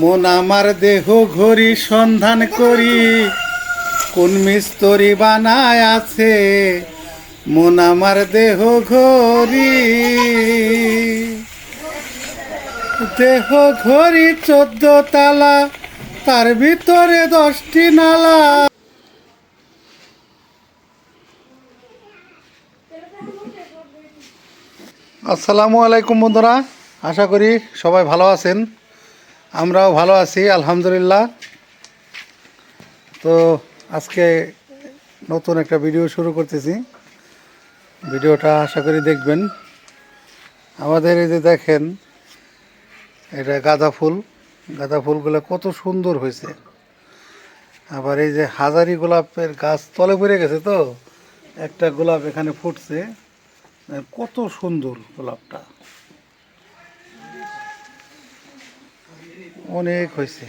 মন আমার দেহ ঘড়ি সন্ধান করি। কোন মিস্তরি বানায় আছে? মন আমার দেহ ঘড়ি। দেহ ঘড়ি চোদ্দ তালা, তার ভিতরে দশটি নালা। আসসালামু আলাইকুম বন্ধুরা, আশা করি সবাই ভালো আছেন। আমরাও ভালো আছি, আলহামদুলিল্লাহ। তো আজকে নতুন একটা ভিডিও শুরু করতেছি। ভিডিওটা আশা করি দেখবেন। আমাদের এই যে দেখেন, এটা গাঁদা ফুল। গাঁদা ফুলগুলো কত সুন্দর হয়েছে। আবার এই যে হাজারি গোলাপের গাছ তলে পড়ে গেছে তো, একটা গোলাপ এখানে ফুটছে। কত সুন্দর গোলাপটা। অনেক হয়েছে।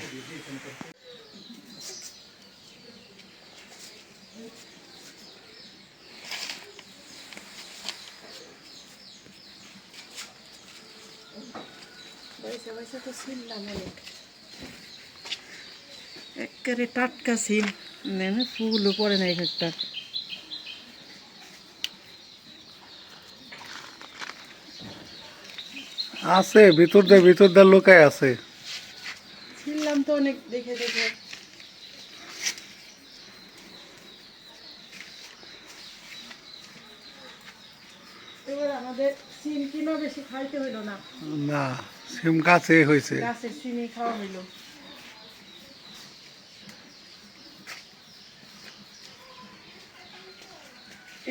একেবারে টাটকা নেন ফুলও পড়ে না একটা আছে ভিতর দিয়ে ভিতর দিয়ে লোকায় আছে। ছিললাম তো অনেক দেখে দেখে। এবার আমাদের সিম কিনো বেশি খাইতে হইল না। না সিম গাছে হয়েছে গাছের চিনি খাওয়া হইল।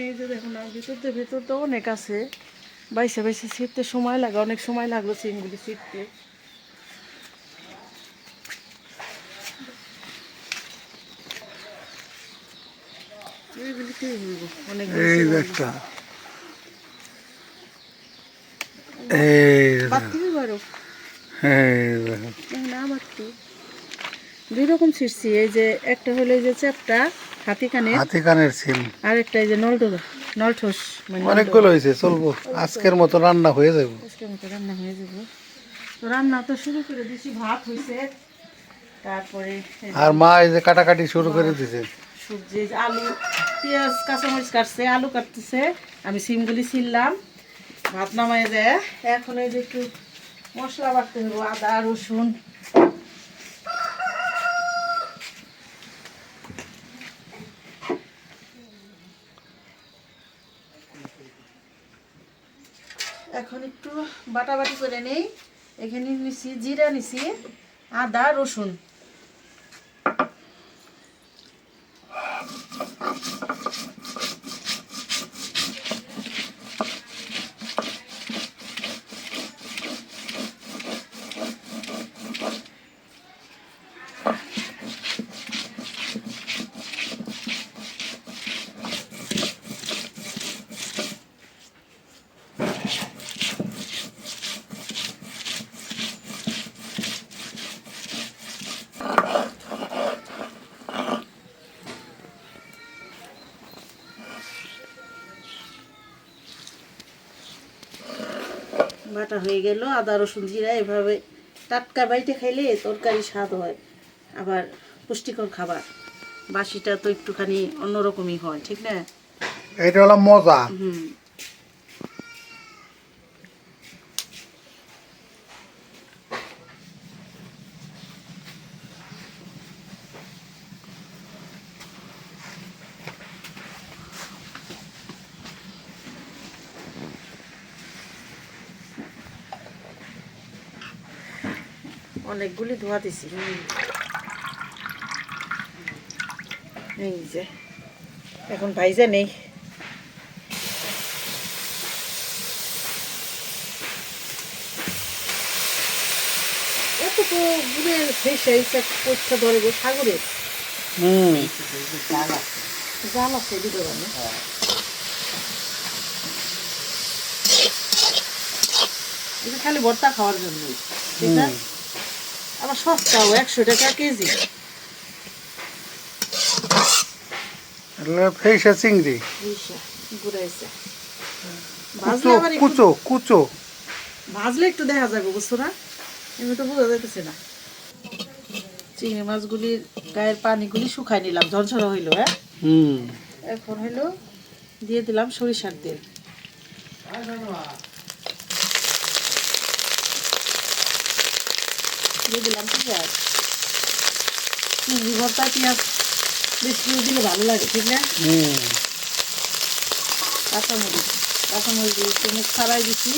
এই যে দেখুন আর ভিতর দিয়ে ভিতর তো অনেক আছে। বাইসে বাইসে ছিটতে সময় লাগে অনেক সময় লাগল সিমগুলি ছিটতে এইগুলি কি বলব অনেক এই একটা এই যে বাতি বারো এই যে না বাতি। দুই রকম ছিটছি এই যে একটা হলো এই যে চ্যাপটা হাতি কানে হাতি কানের সিম। আর একটা এই যে নলটো নলঠোস মানে অনেকগুলো হয়েছে চলবো। আজকের মতো রান্না হয়ে যাবে। আজকের মতো রান্না হয়ে যাবে। তো রান্না তো শুরু করে দিছি ভাত হয়েছে তারপরে আর মা এই যে কাটাকাটি শুরু করে দিছে। সবজি আলু পেঁয়াজ, কাঁচামরিচ কাটছে, আলু কাটতেছে। আমি সিমগুলি ছিললাম, ভাত নামাই দেয় এখন এই যে একটু মশলা বাটতে হব, আদা, রসুন। এখন একটু বাটাবাটি করে নেই। এখানে নিছি, জিরা নিছি, আদা, রসুন। বাটা হয়ে গেল আদা রসুন জিরা এভাবে টাটকা বাইটে খাইলে তরকারি স্বাদ হয় আবার পুষ্টিকর খাবার। বাসিটা তো একটুখানি অন্যরকমই হয় ঠিক না? এটা হলো মজা। হুম। অনেকগুলি ধোয়া দিছি। এই যে এখন ভাইজা নেই। পরীক্ষা ধরে গো সাগরে। জাল আছে। এটা খালি ভর্তা খাওয়ার জন্য ঠিক না? আবার সস্তাও একশো টাকা কেজি। ফেসা চিংড়ি? কুচো কুচো ভাজলে একটু দেখা যাবে বুঝছ না? এমনি তো বোঝা যাইতেছে না। চিংড়ি মাছগুলির গায়ের পানিগুলি শুকাই নিলাম ঝনঝরা হইল হ্যাঁ? হুম। এখন হইল দিয়ে দিলাম সরিষার তেল। দিয়ে দিলাম পেঁয়াজ চিংড়ি ভর্তা পেঁয়াজ বেশি করে দিলে ভালো লাগে ঠিক না? কাঁচামরিচ কাঁচামরিচ দিয়ে একটু মুখ ছাড়াই দিচ্ছি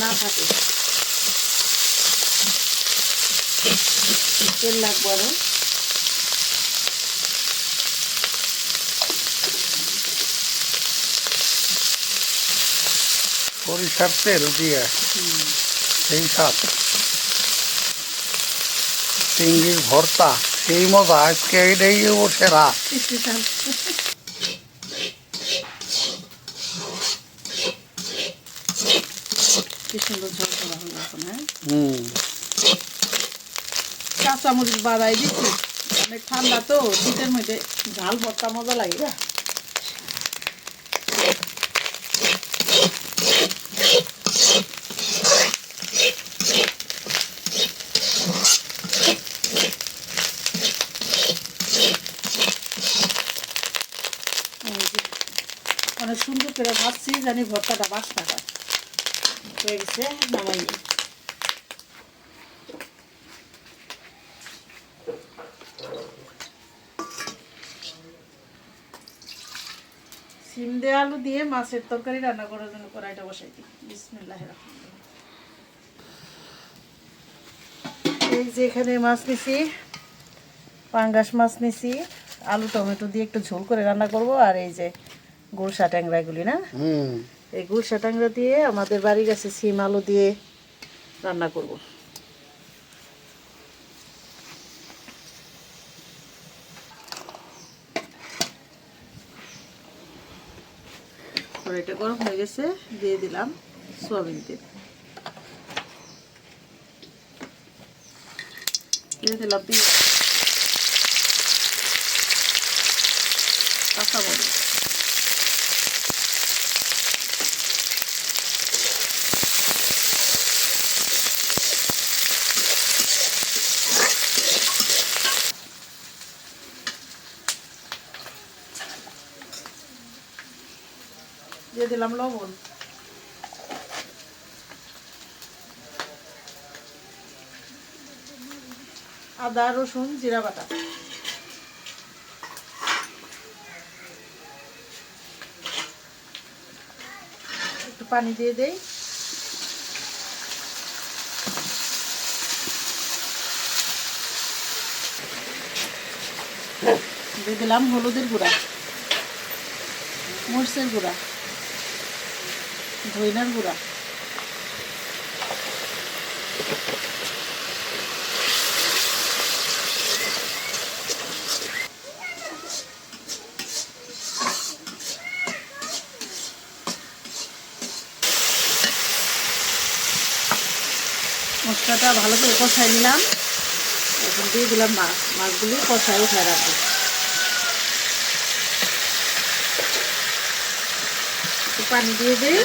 না থাকে। তেল লাগবো সরিষার তেল দিয়ে সেই সাত চিংড়ির ভর্তা সেই মজা আজকে এইটাই ও সেরা। হ্যাঁ? কাঁচামরিচ বাড়াই দিচ্ছি। অনেক ঠান্ডা তো শীতের মধ্যে ঝাল ভর্তা মজা লাগে না এই যে, অনেক সুন্দর করে ভাবছি জানি ভর্তাটা বাসনা হয় হয়ে গেছে, নামাই। সিম আলু দিয়ে মাছের তরকারি রান্না করার জন্য কড়াইটা বসাই দিই। বিসমিল্লাহ এই যে এখানে মাছ নিছি, পাঙ্গাস মাছ নিছি, আলু টমেটো দিয়ে একটু ঝোল করে রান্না করব, আর এই যে গুলশা ট্যাংরাগুলি না? এই গুলশা ট্যাংরা দিয়ে আমাদের বাড়ির কাছে সিম আলু দিয়ে রান্না করব। এটা গরম হয়ে গেছে দিয়ে দিলাম সোয়াবিন তেল। দিয়ে দিলাম পেঁয়াজ। কাঁচা দিয়ে দিলাম লবণ। আদা, রসুন, জিরা বাটা। একটু পানি দিয়ে দেই। দিয়ে দিলাম হলুদের গুঁড়া, মরিচের গুঁড়া। ধইনার গুঁড়া। মশলাটা ভালো করে কষাই নিলাম। এখন দিয়ে দিলাম মাছ মাছগুলি কষাই উঠায় রাখব। পানি দিয়ে দিই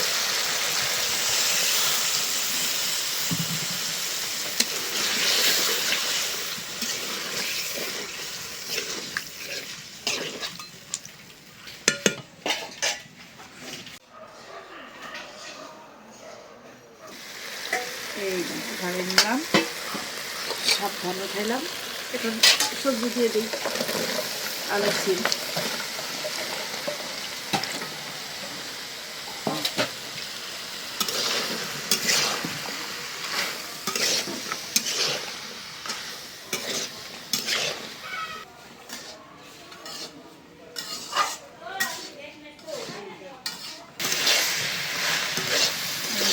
এই ঘরে নিলাম সাবধানে খাইলাম এখন সবজি দিয়ে দিই। আলু সিম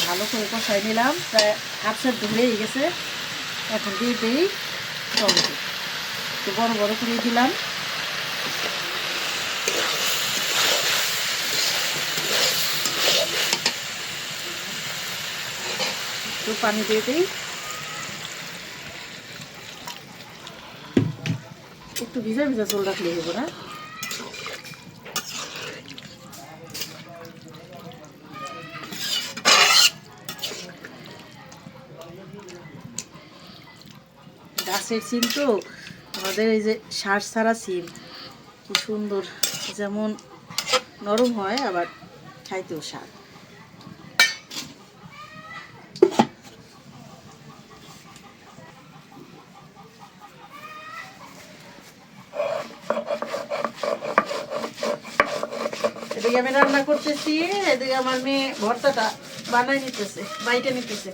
ভালো করে নিলাম। প্রায় হাফ সেদ্ধ হয়ে গেছে। এখন দিয়ে দিই টমেটো। একটু বড় বড় করে দিলাম। একটু পানি দিয়ে দিই। একটু ভিজা ভিজা চল রাখলে হব না? গাছের তো আমাদের এই যে সার ছাড়া সিম, কি সুন্দর। যেমন নরম হয়, আবার খাইতেও স্বাদ। এদিকে আমি রান্না করতেছি, এদিকে আমার মেয়ে ভর্তাটা বানাই নিতেছে, বাইটে নিতেছে।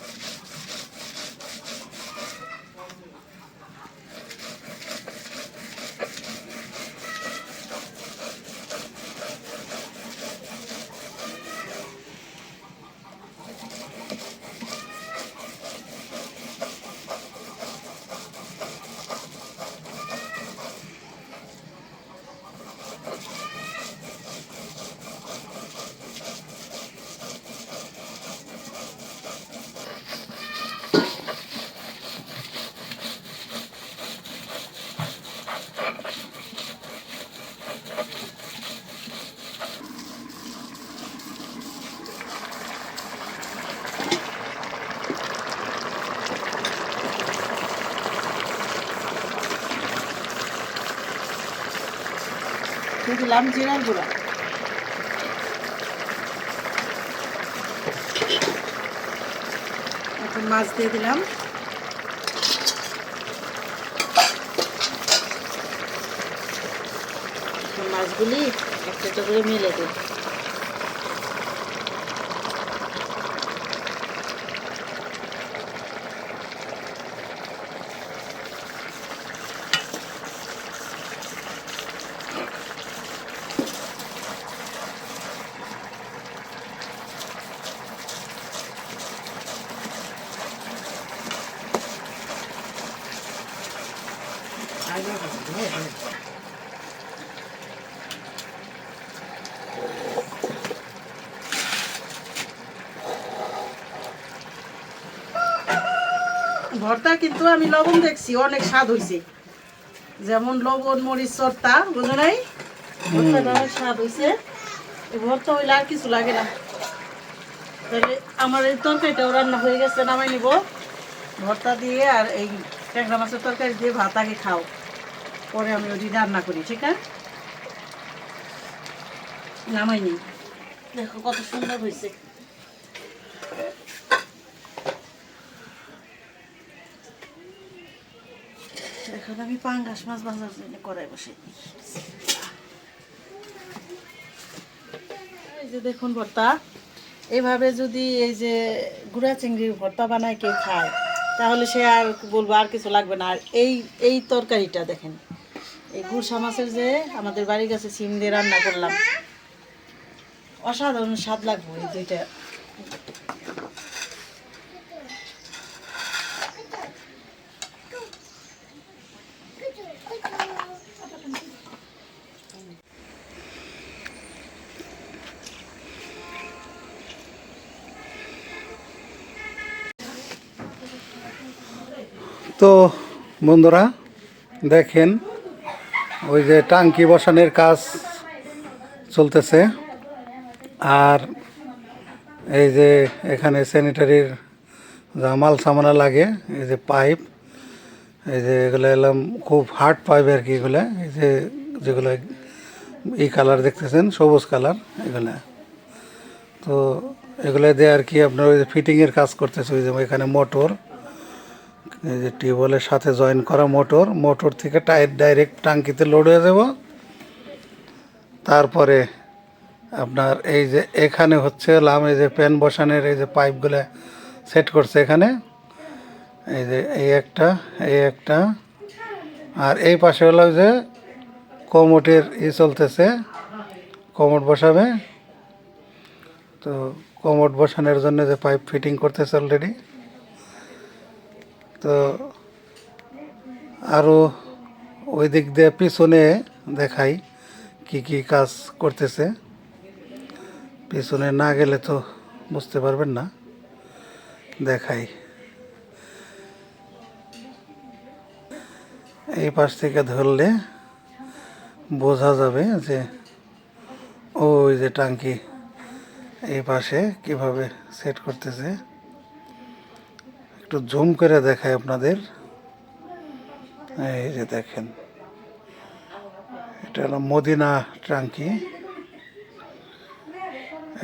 দিলাম জিরার গুঁড়া এখন মাছ দিয়ে দিলাম। মাছগুলি একটা একটা করে মেলে দিই। ভর্তা কিন্তু আমি লবণ দেখছি অনেক স্বাদ হয়েছে যেমন লবণ মরিচ চর্তা বুঝো নাই? ভর্তাটা অনেক স্বাদ হয়েছে ভর্তা হইলে আর কিছু লাগে না। তাহলে আমার এই তরকারিটাও রান্না হয়ে গেছে নামাই নিব। ভর্তা দিয়ে আর এই ট্যাংরা মাছের তরকারি দিয়ে ভাত আগে খাও। পরে আমি ওটি রান্না করি ঠিক আছে? নামাই নি। দেখো কত সুন্দর হয়েছে এখন আমি পাঙ্গাস মাছ ভাজার জন্য কড়াই বসে এই যে দেখুন ভর্তা। এভাবে যদি এই যে গুড়া চিংড়ির ভর্তা বানায় কেউ খায়, তাহলে সে আর বলব আর কিছু লাগবে না। আর এই এই তরকারিটা দেখেন। এই গুড়সা মাছের যে আমাদের বাড়ির কাছে সিম দিয়ে রান্না করলাম। অসাধারণ স্বাদ লাগবে এই দুইটা। তো বন্ধুরা, দেখেন, ওই যে টাঙ্কি বসানোর কাজ চলতেছে। আর এই যে এখানে স্যানিটারির যা মাল সামানা লাগে, এই যে পাইপ, এই যে এগুলো এলাম খুব হার্ড পাইপ আর কি এগুলো, এই যে যেগুলো এই কালার দেখতেছেন, সবুজ কালার এগুলা। তো এগুলো দিয়ে আর কি আপনার ওই যে ফিটিংয়ের কাজ করতেছে, ওই যে এখানে মোটর এই যে টিউবওয়েলের সাথে জয়েন করা মোটর মোটর থেকে টায়ার ডাইরেক্ট টাঙ্কিতে লোড হয়ে যাব। তারপরে আপনার এই যে এখানে হচ্ছে লাম এই যে প্যান বসানোর এই যে পাইপগুলো সেট করছে এখানে। এই যে এই একটা এই একটা। আর এই পাশে হলো যে কোমোটের ই চলতেছে, কোমোট বসাবে। তো কোমোট বসানোর জন্য যে পাইপ ফিটিং করতেছে অলরেডি তো আরও ওই দিক দিয়ে পিছনে দেখাই কি কি কাজ করতেছে। পিছনে না গেলে তো বুঝতে পারবেন না। দেখাই। এই পাশ থেকে ধরলে বোঝা যাবে যে ওই যে টাঙ্কি এই পাশে কীভাবে সেট করতেছে। একটু জুম করে দেখায় আপনাদের। এই যে দেখেন, এটা হলাম মদিনা ট্রাঙ্কি।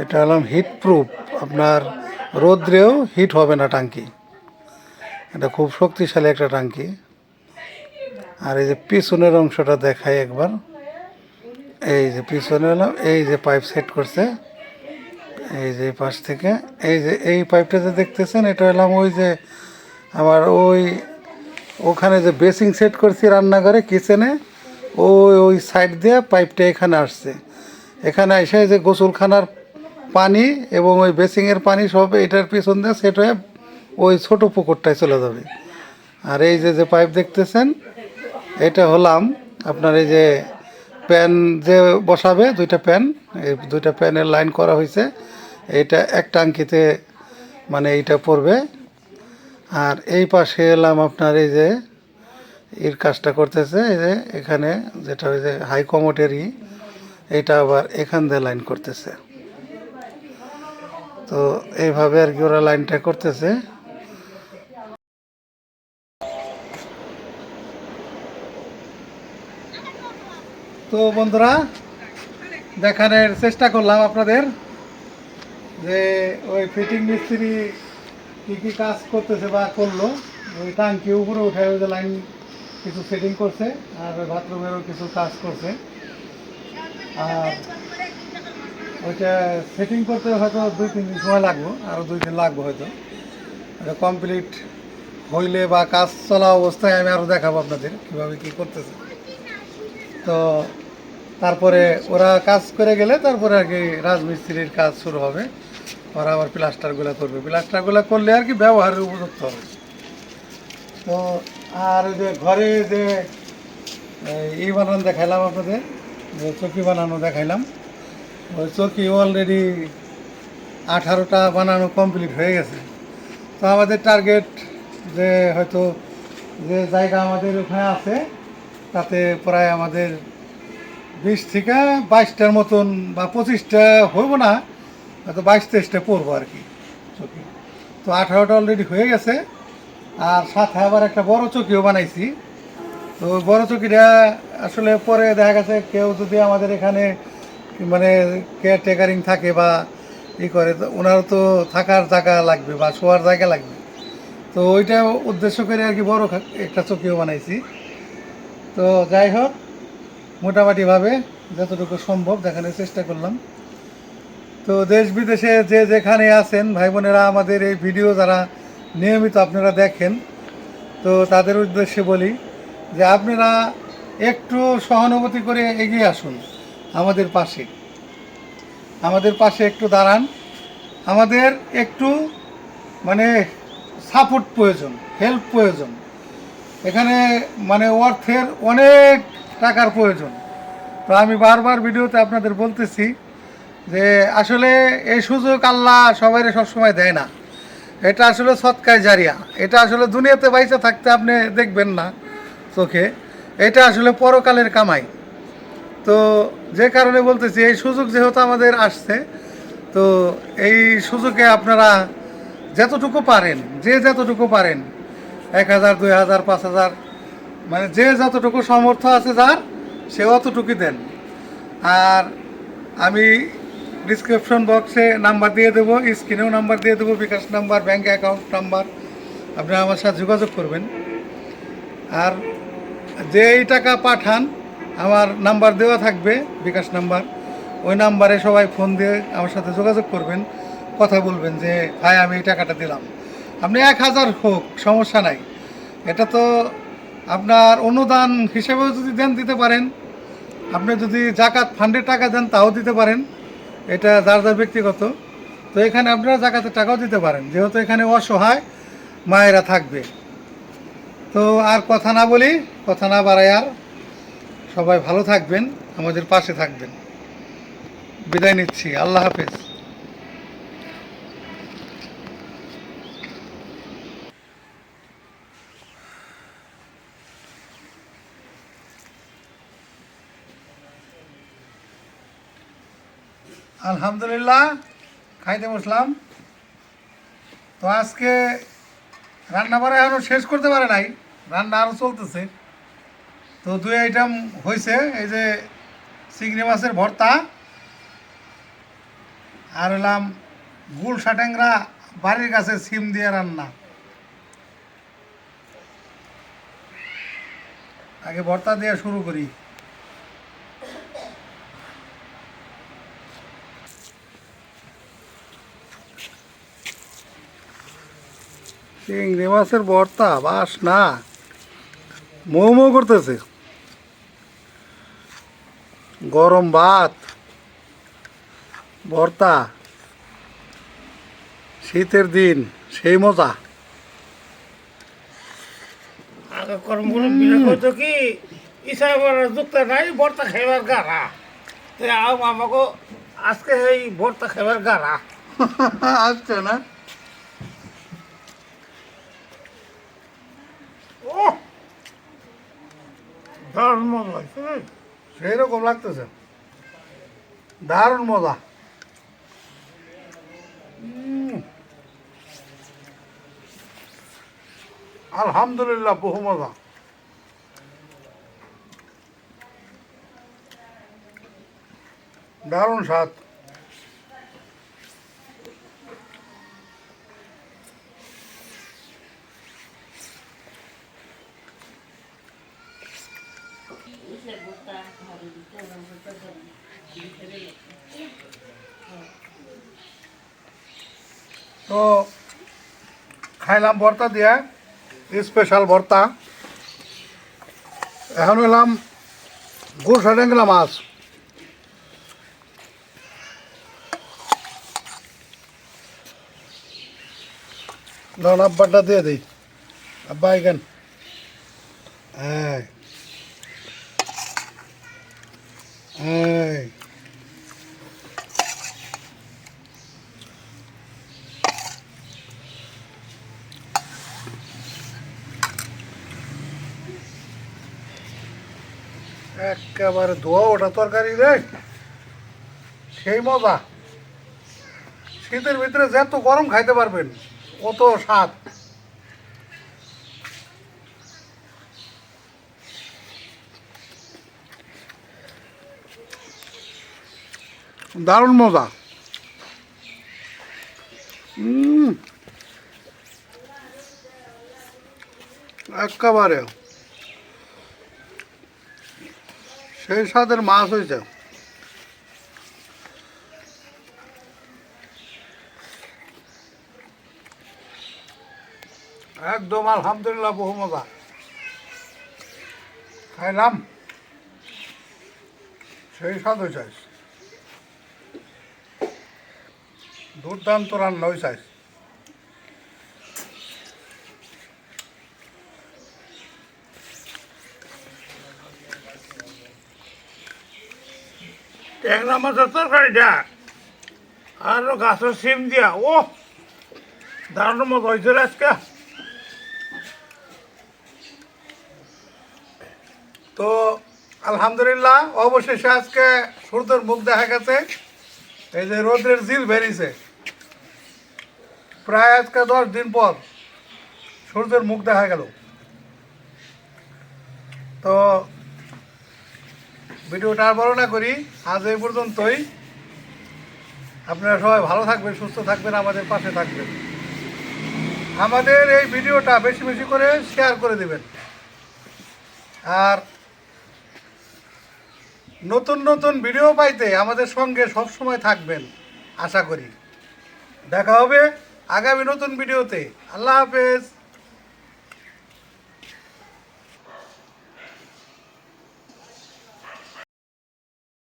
এটা হলাম হিট প্রুফ আপনার রোদ্রেও হিট হবে না টাঙ্কি এটা খুব শক্তিশালী একটা টাঙ্কি আর এই যে পিছনের অংশটা দেখাই একবার। এই যে পিছনে হলাম এই যে পাইপ সেট করছে। এই যে পাশ থেকে, এই যে এই পাইপটা যে দেখতেছেন, এটা হলাম ওই যে আমার ওই ওখানে যে বেসিং সেট করছি রান্নাঘরে, কিচেনে, ওই ওই সাইড দিয়ে পাইপটা এখানে আসছে। এখানে এসে যে গোসলখানার পানি এবং ওই বেসিংয়ের পানি সব এটার পিছন দিয়ে সেট হয়ে ওই ছোট পুকুরটায় চলে যাবে। আর এই যে যে পাইপ দেখতেছেন, এটা হলাম আপনার এই যে প্যান যে বসাবে, দুইটা প্যান, এই দুইটা প্যানের লাইন করা হয়েছে। এইটা এক টাঙ্কিতে মানে এইটা পড়বে। আর এই পাশে এলাম আপনার এই যে এর কাজটা করতেছে, এই যে এখানে যেটা ওই যে হাই কমোটেরই এটা আবার এখান দিয়ে লাইন করতেছে। তো এইভাবে আর কি ওরা লাইনটা করতেছে। তো বন্ধুরা, দেখানোর চেষ্টা করলাম আপনাদের। যে ওই ফিটিং মিস্ত্রি কী কী কাজ করতেছে বা করল, ওই টাঙ্কি উপরে উঠে ওই যে লাইন কিছু সেটিং করছে আর ওই বাথরুমেরও কিছু কাজ করছে। আর ওইটা সেটিং করতে হয়তো দুই তিন দিন সময় লাগবে আরও দুই দিন লাগবে হয়তো। কমপ্লিট হইলে বা কাজ চলা অবস্থায় আমি আরও দেখাবো আপনাদের কীভাবে কী করতেছে। তো তারপরে ওরা কাজ করে গেলে তারপরে আর কি রাজমিস্ত্রির কাজ শুরু হবে। ওরা আবার প্লাস্টারগুলো করবে। প্লাস্টারগুলো করলে আর কি ব্যবহারের উপযুক্ত হবে। তো আর যে ঘরে যে ই বানানো দেখাইলাম আপনাদের, যে চকি বানানো দেখাইলাম, ওই চকি অলরেডি আঠারোটা বানানো কমপ্লিট হয়ে গেছে। তো আমাদের টার্গেট যে হয়তো যে জায়গা আমাদের ওখানে আছে, তাতে প্রায় আমাদের বিশ থেকে বাইশটার মতন বা পঁচিশটা হইব না হয়তো বাইশ তেইশটা পড়ব আর কি চকি তো আঠারোটা অলরেডি হয়ে গেছে, আর সাথে আবার একটা বড় চকিও বানাইছি। তো বড় চকিটা আসলে পরে দেখা গেছে কেউ যদি আমাদের এখানে মানে কেয়ার টেকারিং থাকে বা ই করে, তো ওনারও তো থাকার জায়গা লাগবে বা শোয়ার জায়গা লাগবে। তো ওইটা উদ্দেশ্য করে আর কি বড় একটা চকিও বানাইছি। তো যাই হোক, মোটামুটিভাবে যতটুকু সম্ভব দেখানোর চেষ্টা করলাম। তো দেশ বিদেশে যে যেখানে আছেন, ভাই বোনেরা, আমাদের এই ভিডিও যারা নিয়মিত আপনারা দেখেন, তো তাদের উদ্দেশ্যে বলি যে আপনারা একটু সহানুভূতি করে এগিয়ে আসুন আমাদের পাশে। আমাদের পাশে একটু দাঁড়ান। আমাদের একটু মানে সাপোর্ট প্রয়োজন হেল্প প্রয়োজন। এখানে মানে অর্থের অনেক টাকার প্রয়োজন। তো আমি বারবার ভিডিওতে আপনাদের বলতেছি যে আসলে এই সুযোগ আল্লাহ সবাই সবসময় দেয় না। এটা আসলে সৎকায় জারিয়া। এটা আসলে দুনিয়াতে বাইসে থাকতে আপনি দেখবেন না চোখে। এটা আসলে পরকালের কামাই। তো যে কারণে বলতেছি, এই সুযোগ যেহেতু আমাদের আসছে, তো এই সুযোগে আপনারা যতটুকু পারেন, যে যতটুকু পারেন, এক হাজার, দুই হাজার, পাঁচ হাজার মানে যে যতটুকু সামর্থ্য আছে যার, সে অতটুকু দেন। আর আমি ডিসক্রিপশন বক্সে নাম্বার দিয়ে দেবো স্ক্রিনেও নাম্বার দিয়ে দেবো, bKash number bank account number আপনারা আমার সাথে যোগাযোগ করবেন। আর যেই টাকা পাঠান, আমার নাম্বার দেওয়া থাকবে, বিকাশ নাম্বার ওই নাম্বারে সবাই ফোন দিয়ে আমার সাথে যোগাযোগ করবেন, কথা বলবেন যে, ভাই, আমি এই টাকাটা দিলাম। আপনি এক হাজার হোক, সমস্যা নাই। এটা তো আপনার অনুদান হিসেবেও যদি দেন, দিতে পারেন। আপনি যদি জাকাত ফান্ডের টাকা দেন, তাও দিতে পারেন। এটা যার যার ব্যক্তিগত। তো এখানে আপনারা জাকাতের টাকাও দিতে পারেন, যেহেতু এখানে অসহায় মায়েরা থাকবে। তো আর কথা না বলি, কথা না বাড়াই আর সবাই ভালো থাকবেন, আমাদের পাশে থাকবেন। বিদায় নিচ্ছি, আল্লাহ হাফেজ। আলহামদুলিল্লাহ, খাইতে বসলাম। তো আজকে রান্না বাড়া এখনও শেষ করতে পারে নাই, রান্না আরও চলতেছে। তো দুই আইটেম হয়েছে এই যে চিংড়ি মাছের ভর্তা, আর হলাম গুল সাটেংরা বাড়ির কাছে সিম দিয়ে রান্না। আগে ভর্তা দিয়ে শুরু করি। চিংড়ি মাছের ভর্তা বাস না। মৌ মৌ করতেছে। গরম ভাত ভর্তা। শীতের দিন সেই মজা। আগে করতো কি? যুক্ত নাই ভর্তা খাইবার গাড়া। আমাকে আজকে এই ভর্তা খাইবার গাড়া। আসছে না? ও দারুণ মজা রে। সেই রকম লাগতেছে। দারুণ মজা। আলহামদুলিল্লাহ বহু মজা। দারুণ স্বাদ তো খাইলাম ভর্তা দিয়া স্পেশাল ভর্তা। এখন এলাম গুড় সাটেঙ্গলা মাছ। ধরুন আব্বারটা দিয়ে দিই। আব্বা এখান এই। এই। একেবারে ধোয়া ওটা তরকারি রে। সেই মজা। শীতের ভিতরে যত গরম খাইতে পারবেন অত স্বাদ। দারুণ মজা। একেবারে। সেই স্বাদের মাছ হয়েছে। একদম আলহামদুলিল্লাহ, বহু মজা। খাইলাম। সেই স্বাদ হয়েছে দুর্দান্ত রান্না হয়েছে ট্যাংরা মাছের তরকারিটা আর গাছের সিম দিয়া, ও, দারুণ মজা হয়েছে রে আজকে। তো, আলহামদুলিল্লাহ, অবশেষে আজকে সূর্যের মুখ দেখা গেছে। এই যে রোদ্রের জিল বেরিয়েছে। প্রায় আজকে দশ দিন পর সূর্যের মুখ দেখা গেল। তো ভিডিওটা আর বড় না করি, আজ এই পর্যন্তই। আপনারা সবাই ভালো থাকবেন, সুস্থ থাকবেন, আমাদের পাশে থাকবেন। আমাদের এই ভিডিওটা বেশি বেশি করে শেয়ার করে দেবেন। আর নতুন নতুন ভিডিও পাইতে আমাদের সঙ্গে সব সময় থাকবেন, আশা করি। দেখা হবে আগামী নতুন ভিডিওতে। আল্লাহ হাফেজ।